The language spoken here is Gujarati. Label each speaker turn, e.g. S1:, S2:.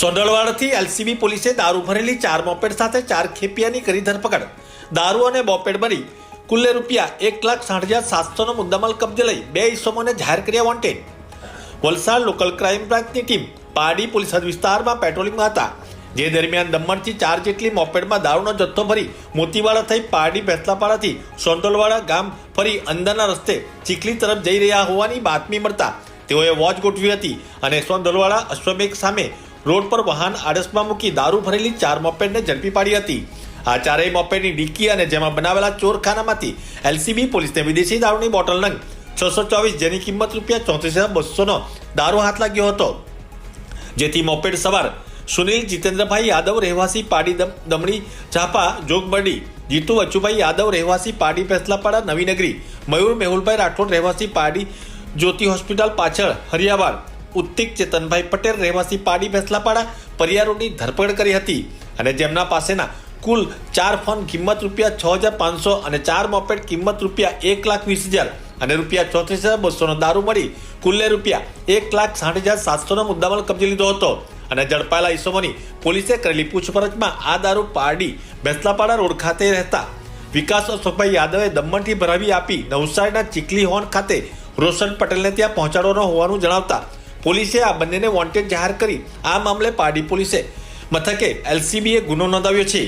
S1: સોંદળવાડથી એલસીબી પોલીસે દારૂ ભરેલી ચાર મોપેડ સાથે ચાર ખેપિયાની કરી ધરપકડ. દારૂ અને મોપેડ ભરી કુલ્લે રૂપિયા એક લાખ સાઠ હજાર સાતસોનો મુદ્દામાલ કબજે લઈ બે ઇસમોને જાહેર કર્યા વોન્ટેડ. વલસાડ લોકલ ક્રાઇમ બ્રાન્ચની ટીમ પારડી પોલીસ વિસ્તારમાં પેટ્રોલિંગમાં હતા. જે દરમિયાન દમણથી ચાર જેટલી મોપેડમાં દારૂનો જથ્થો ભરી મોતીવાડા થઈ પારડી બેસલાપાડાથી સોંદલવાડા ગામ ફરી અંદરના રસ્તે ચીખલી તરફ જઈ રહ્યા હોવાની બાતમી મળતા તેઓએ વોચ ગોઠવી હતી અને સોંદલવાડા અશ્વમેઘ સામે રોડ પર વાહન આડસમાં મૂકી દારૂ ભરેલી ચાર મોપેડને ઝડપી પાડી હતી. આ ચારેય મોપેડની ડિક્કી અને જેમાં બનાવેલા ચોરખાનામાંથી એલસીબી પોલીસને વિદેશી દારૂની બોટલ નંગ છસો ચોવીસ જેની કિંમત રૂપિયા ચોત્રીસ હજાર બસોનો દારૂ હાથ લાગ્યો હતો. જેથી મોપેડ સવાર સુનિલ, જીતેન્દ્રભાઈ યાદવ, રહેવાસી પાડી દમ- દમણી, ઝાપા જોગબડી જીતુ અચુભાઈ યાદવ, રહેવાસી પાડી પેસલાપાડા, નવીનગરી, મયુર, મેહુલભાઈ રાઠોડ, રહેવાસી પાડી જ્યોતિ હોસ્પિટલ પાછળ, હરિયાવાડ. ઉત્તિક ચેતનભાઈ પટેલ રહેવાસી પાડી ભેસલાપાડા પરિયારોની ધરપકડ કરી હતી અને જેમના પાસેના કુલ ચાર ફોન કિંમત રૂપિયા છ હજાર પાંચસો અને ચાર મોપેડ કિંમત રૂપિયા એક લાખ વીસ હજાર અને રૂપિયા ચોત્રીસ હજાર બસોનો દારૂ મળી કુલ્લે રૂપિયા એક લાખ સાઠ હજાર સાતસોનો મુદ્દામાલ કબજે લીધો હતો. અને ઝડપાયેલા ઈસમોની પોલીસે કરેલી પૂછપરછમાં આ દારૂ પારડી બેસલાપાડા રોડ ખાતે રહેતા વિકાસ અશોકભાઈ યાદવે દમણથી ભરાવી આપી નવસારીના ચીકલી હોર્ન ખાતે રોશન પટેલને ત્યાં પહોંચાડવાનો હોવાનું જણાવતા પોલીસે આ બંનેને વોન્ટેડ જાહેર કરી આ મામલે પારડી પોલીસે મથકે એલસીબીએ ગુનો નોંધાવ્યો છે.